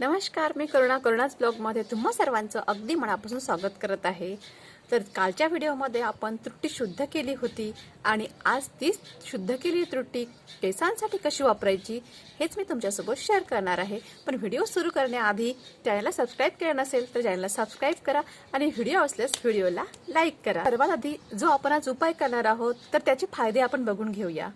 नमस्कार मी करुणा करुणाच ब्लॉगमध्ये तुम्हा सर्वांचं अगदी मनापासून स्वागत करत आहे. तर कालच्या व्हिडिओमध्ये आपण त्रुटी शुद्ध केली होती आणि आज तीच शुद्ध केली त्रुटी केसांसाठी कशी वापरायची हेच मी तुमच्यासोबत शेअर करणार आहे. पण व्हिडिओ सुरू करण्याआधी चॅनलला सबस्क्राईब केलं नसेल तर चॅनलला सबस्क्राईब करा आणि व्हिडिओ असल्यास व्हिडिओला लाईक करा. सर्वात आधी जो आपण आज उपाय करणार आहोत तर त्याचे फायदे आपण बघून घेऊया.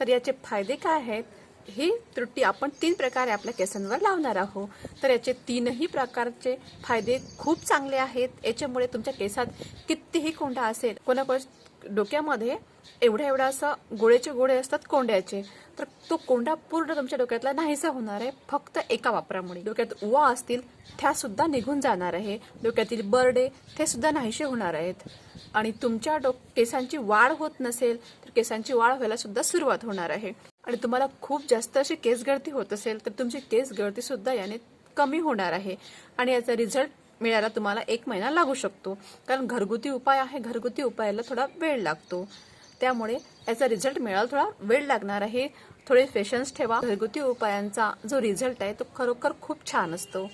तर याचे फायदे काय आहेत? ही त्रुटी आपण तीन प्रकारे आपल्या केसांवर लावणार आहोत. तर याचे तीनही प्रकारचे फायदे खूप चांगले आहेत. याच्यामुळे तुमच्या केसात कितीही कोंडा असेल कोणाकडे डोक्यामध्ये एवढ्या एवढा असं गोळेचे गोळे असतात कोंड्याचे. तर तो कोंडा पूर्ण तुमच्या डोक्यातला नाहीसा होणार आहे. फक्त एका वापरामुळे. डोक्यात उवा असतील त्या सुद्धा निघून जाणार आहे. डोक्यातील बर्डे ते सुद्धा नाहीसे होणार आहेत. आणि तुमच्या डो केसांची वाढ होत नसेल तर केसांची वाढ व्हायला सुद्धा सुरुवात होणार आहे. आणि तुम्हाला खूप जास्त अशी केस गळती होत असेल तर तुमची केस गळती सुद्धा याने कमी होणार आहे. आणि याचा रिझल्ट मिळायला तुम्हाला एक महिना लागू शकतो. कारण घरगुती उपाय आहे घरगुती उपायाला थोडा वेळ लागतो. त्यामुळे याचा रिझल्ट मिळायला थोडा वेळ लागणार आहे. थोडे पेशन्स ठेवा. घरगुती उपायांचा जो रिझल्ट आहे तो खरोखर खूप छान असतो.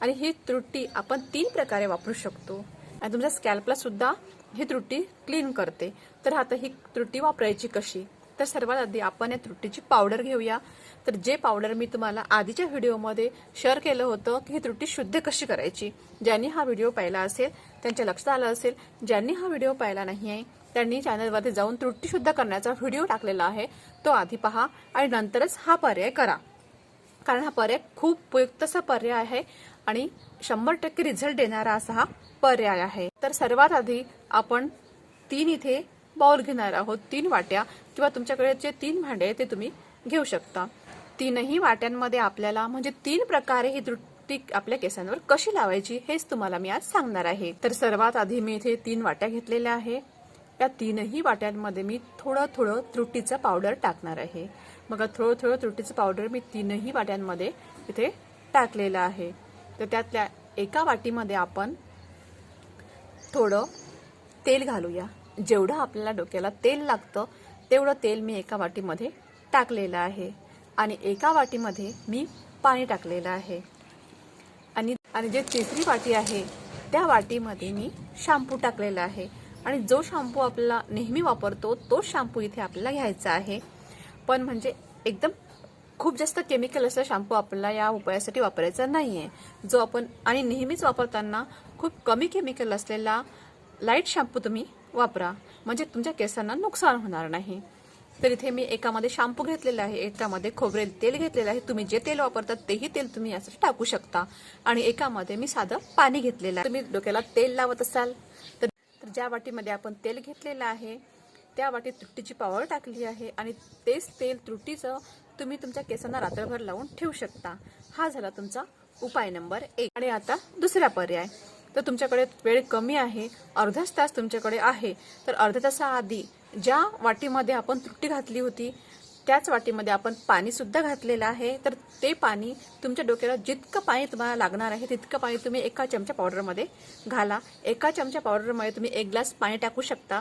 आणि ही त्रुटी आपण तीन प्रकारे वापरू शकतो. आणि तुमच्या स्कॅल्पला सुद्धा ही त्रुटी क्लीन करते. तर आता ही त्रुटी वापरायची कशी? तर सर्वात आधी आपण या त्रुटीची पावडर घेऊया. तर जे पावडर मी तुम्हाला आधीच्या व्हिडिओमध्ये शेअर केलं होतं की ही त्रुटी शुद्ध कशी करायची? ज्यांनी हा व्हिडिओ पाहिला असेल त्यांच्या लक्षात आलं असेल ज्यांनी हा व्हिडिओ पाहिला नाही आहे त्यांनी चॅनलवरती जाऊन त्रुटी शुद्ध करण्याचा व्हिडिओ टाकलेला आहे तो आधी पहा आणि नंतरच हा पर्याय करा. कारण हा पर्याय खूप उपयुक्त असा पर्याय आहे आणि शंभर टक्के रिझल्ट देणारा असा हा पर्याय आहे. तर सर्वात आधी आपण तीन इथे बाउल घेणार आहोत. तीन वाट्या किंवा तुमच्याकडे जे तीन भांडे आहे ते तुम्ही घेऊ शकता. तीनही वाट्यांमध्ये आपल्याला म्हणजे तीन प्रकारे ही त्रुटी आपल्या केसांवर कशी लावायची हेच तुम्हाला मी आज सांगणार आहे. तर सर्वात आधी मी इथे तीन वाट्या घेतलेल्या आहे. या तीनही वाट्यांमध्ये मी थोडं थोडं त्रुटीचं पावडर टाकणार आहे. मग थोडं थोडं त्रुटीचं पावडर मी तीनही वाट्यांमध्ये इथे टाकलेलं आहे. तर त्यातल्या एका वाटीमध्ये आपण थोडं तेल घालूया. जेवढं आपल्याला डोक्याला तेल लागतं तेवढं तेल मी एका वाटीमध्ये टाकलेलं आहे. आणि एका वाटीमध्ये मी पाणी टाकलेलं आहे. आणि आणि जे तिसरी वाटी आहे त्या वाटीमध्ये मी शॅम्पू टाकलेला आहे. आणि जो शॅम्पू आपल्याला नेहमी वापरतो तो शॅम्पू इथे आपल्याला घ्यायचा आहे. पण म्हणजे एकदम खूप जास्त केमिकल असला शॅम्पू आपल्याला या उपायासाठी वापरायचा नाही आहे जो आपण आणि नेहमीच वापरताना खूप कमी केमिकल असलेला लाइट शॅम्पू तुम्ही वापरा. म्हणजे तुमच्या केसांना नुकसान होणार नाही. तर इथे मी एकामध्ये शॅम्पू घेतलेला आहे एकामध्ये खोबरेल तेल घेतलेलं आहे. तुम्ही जे तेल वापरतात तेही तेल तुम्ही यासाठी टाकू शकता. आणि एकामध्ये मी साधं पाणी घेतलेलं आहे. तुम्ही डोक्याला तेल लावत असाल तर ज्या वाटीमध्ये आपण तेल घेतलेलं आहे त्या वाटीत त्रुटीची पावडर टाकली आहे. आणि तेच तेल त्रुटीचं तुम्ही तुमच्या केसांना रात्रभर लावून ठेवू शकता. हा झाला तुमचा उपाय नंबर एक. आणि आता दुसरा पर्याय. तर तुमच्याकडे वेळ कमी आहे अर्धाच तास तुमच्याकडे आहे. तर अर्ध्या तासाआधी ज्या वाटीमध्ये आपण त्रुटी घातली होती त्याच वाटीमध्ये आपण पाणीसुद्धा घातलेलं आहे. तर ते पाणी तुमच्या डोक्याला जितकं पाणी तुम्हाला लागणार आहे तितकं पाणी तुम्ही एका चमच्या पावडरमध्ये घाला. एका चमच्या पावडरमध्ये तुम्ही एक ग्लास पाणी टाकू शकता.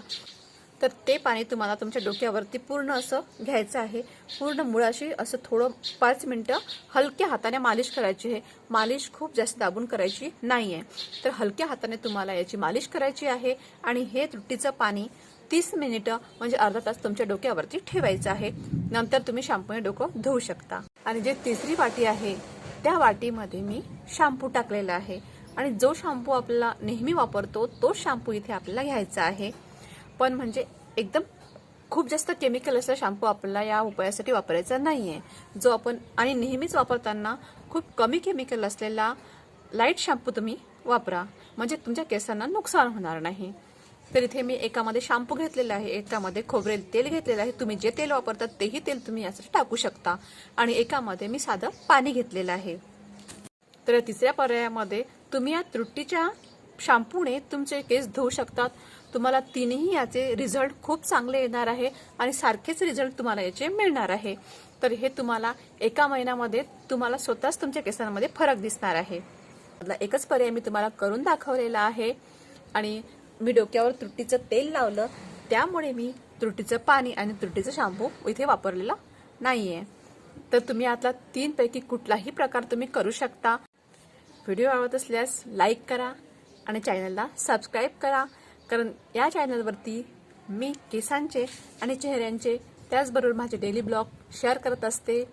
तर ते पाणी तुम्हाला तुमच्या डोक्यावरती पूर्ण असं घ्यायचं आहे. पूर्ण मुळाशी असं थोडं पाच मिनटं हलक्या हाताने मालिश करायची आहे. मालिश खूप जास्त दाबून करायची नाही आहे तर हलक्या हाताने तुम्हाला याची मालिश करायची आहे आणि हे त्रुटीचं पाणी तीस मिनिटं म्हणजे अर्धा तास तुमच्या डोक्यावरती ठेवायचं आहे. नंतर तुम्ही शॅम्पूने डोकं धुवू शकता. आणि जे तिसरी वाटी आहे त्या वाटीमध्ये मी शॅम्पू टाकलेला आहे. आणि जो शॅम्पू आपल्याला नेहमी वापरतो तो शॅम्पू इथे आपल्याला घ्यायचा आहे. पण म्हणजे एकदम खूप जास्त केमिकल असलेला शॅम्पू आपल्याला या उपायासाठी वापरायचा नाही आहे जो आपण आणि नेहमीच वापरताना खूप कमी केमिकल असलेला लाइट शॅम्पू तुम्ही वापरा. म्हणजे तुमच्या केसांना नुकसान होणार नाही. तर इथे मी एकामध्ये शॅम्पू घेतलेला आहे एकामध्ये खोबरेल तेल घेतलेलं आहे. तुम्ही जे तेल वापरतात तेही तेल तुम्ही यासाठी टाकू शकता. आणि एकामध्ये मी साधं पाणी घेतलेलं आहे. तर तिसऱ्या पर्यायामध्ये तुम्ही या त्रुटीच्या शॅम्पूने तुमचे केस धुवू शकतात. तुम्हाला तिन्ही याचे रिझल्ट खूप चांगले येणार आहे आणि सारखेच रिझल्ट तुम्हाला याचे मिळणार आहे. तर हे तुम्हाला एका महिन्यामध्ये तुम्हाला स्वतःच तुमच्या केसांमध्ये फरक दिसणार आहे. एकच पर्याय मी तुम्हाला करून दाखवलेला आहे. आणि मी डोक्यावर त्रुटीचं तेल लावलं. त्यामुळे मी त्रुटीचं पाणी आणि त्रुटीचं शॅम्पू इथे वापरलेला नाही आहे तर तुम्ही आता तीनपैकी कुठलाही प्रकार तुम्ही करू शकता. व्हिडिओ आवडत असल्यास लाईक करा. आणि चॅनलला सबस्क्राईब करा. कारण या चॅनलवरती मी केसांचे आणि चेहऱ्यांचे त्याचबरोबर माझे डेली ब्लॉग शेअर करत असते.